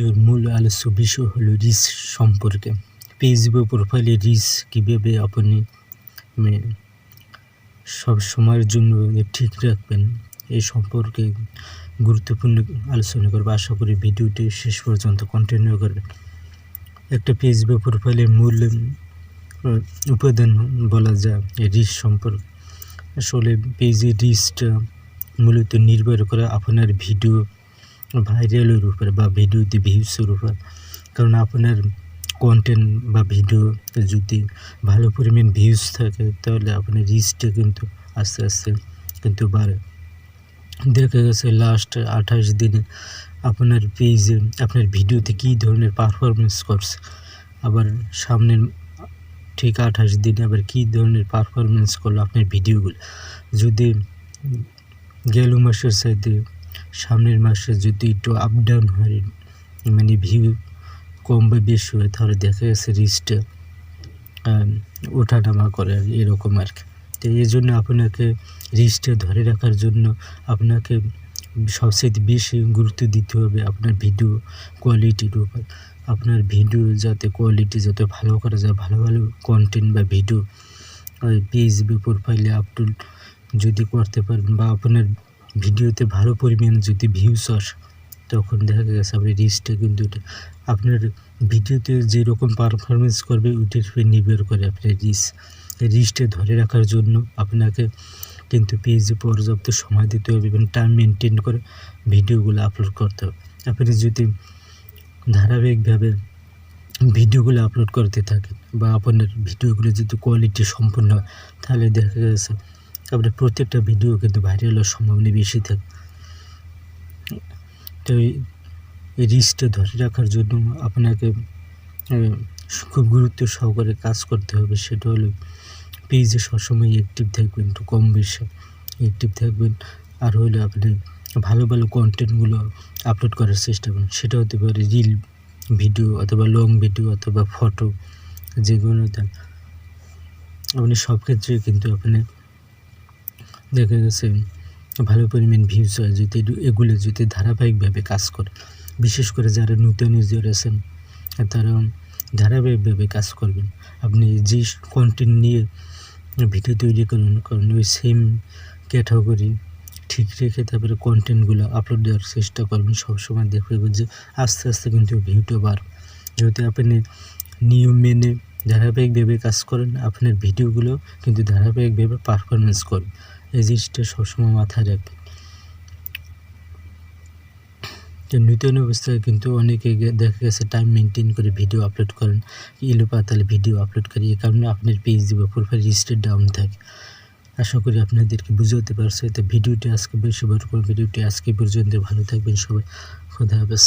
ভিডিওর মূল আলোচ্য বিষয় হলো রিস সম্পর্কে। ফেসবুক প্রোফাইলে রিস কীভাবে আপনি মানে সব সময়ের জন্য ঠিক রাখবেন এই সম্পর্কে গুরুত্বপূর্ণ আলোচনা করব। আশা করি ভিডিওটি শেষ পর্যন্ত কন্টিনিউ করবেন একটা ফেসবুক প্রোফাইলের মূল উপাদান বলা যায় রিস সম্পর্কে। আসলে পেজে রিসটা মূলত নির্ভর করে আপনার ভিডিও ভাইরালের উপর বা ভিডিওতে ভিউসের উপর। কারণ আপনার কন্টেন্ট বা ভিডিও যদি ভালো পরিমাণ ভিউজ থাকে, তাহলে আপনার রিচটা কিন্তু আস্তে আস্তে কিন্তু বাড়ে। দেখা গেছে লাস্ট আঠাশ দিনে আপনার পেজে আপনার ভিডিওতে কী ধরনের পারফরমেন্স করছে? আবার সামনের ঠিক আঠাশ দিনে আবার কী ধরনের পারফরমেন্স করল আপনার ভিডিওগুলো? যদি গেল মাসের সাথে সামনের মাসে যদি একটু আপ ডাউন হয় মানে ভিউ কম বা বেশি হয়, তাহলে দেখা গেছে রিচটা ওঠানামা করে এরকম আর কি। তো এই জন্য আপনাকে রিচটা ধরে রাখার জন্য আপনাকে সবচেয়ে বেশি গুরুত্ব দিতে হবে আপনার ভিডিও কোয়ালিটির উপর। আপনার ভিডিও যাতে কোয়ালিটি যাতে ভালো করা যায়, ভালো ভালো কন্টেন্ট বা ভিডিও পেজ বা প্রোফাইলে আপলোড যদি করতে পারেন বা আপনার ভিডিওতে ভালো পরিমাণ যদি ভিউস আসে, তখন দেখা গেছে আপনি রিচটা কিন্তু আপনার ভিডিওতে যেরকম পারফরমেন্স করবে, ওইটার উপর নির্ভর করে আপনার রিচ রিচটা ধরে রাখার জন্য আপনাকে কিন্তু পেজে পর্যাপ্ত সময় দিতে হবে এবং টাইম মেনটেন করে ভিডিওগুলো আপলোড করতে হবে। আপনি যদি ধারাবাহিকভাবে ভিডিওগুলো আপলোড করতে থাকেন বা আপনার ভিডিওগুলো যদি কোয়ালিটি সম্পূর্ণ হয়, তাহলে দেখা গেছে আপনার প্রত্যেকটা ভিডিও কিন্তু ভাইরাল হওয়ার সম্ভাবনা বেশি থাকে। তো এই রিচটা ধরে রাখার জন্য আপনাকে খুব গুরুত্ব সহকারে কাজ করতে হবে। সেটা হলো পেজে সবসময় অ্যাক্টিভ থাকবেন, একটু কম বেশি অ্যাক্টিভ থাকবেন। আর হলো আপনি ভালো ভালো কন্টেন্টগুলো আপলোড করার চেষ্টা করুন। সেটা হতে পারে রিল ভিডিও অথবা লং ভিডিও অথবা ফটো যেগুলো আপনি সব ক্ষেত্রে কিন্তু আপনি দেখা গেছে, ভালো পরিমাণ ভিউজ হয়, যদি এগুলো যদি ধারাবাহিকভাবে কাজ করে, বিশেষ করে যারা নতুন ইউজার আছেন তারা ধারাবাহিকভাবে কাজ করবেন। আপনি যে কন্টেন্ট নিয়ে ভিডিও তৈরি করুন, কারণ ওই সেম ক্যাটাগরি ঠিক রেখে তারপরে কন্টেন্টগুলো আপলোড দেওয়ার চেষ্টা করবেন, সবসময় দেখবেন যে আস্তে আস্তে কিন্তু ভিউটা বাড়বে। যদি আপনি নিয়ম মেনে ধারাবাহিকভাবে কাজ করেন, আপনার ভিডিওগুলো কিন্তু ধারাবাহিকভাবে পারফরমেন্স করবে। এই জিনিসটা সবসময় মাথায় রাখবেন নূতন অবস্থায় কিন্তু অনেকে দেখা গেছে টাইম মেনটেন করে ভিডিও আপলোড করেন। এলো পাতালে ভিডিও আপলোড করে, এই কারণে আপনার পেজ বা প্রোফাইল রিস্টের ডাউন থাকে। আশা করি আপনাদেরকে বুঝাতে পারছে। তো ভিডিওটি আজকে বেশি বড় করে ভিডিওটি আজকে পর্যন্ত ভালো থাকবেন সবাই। খুদা হাফেজ।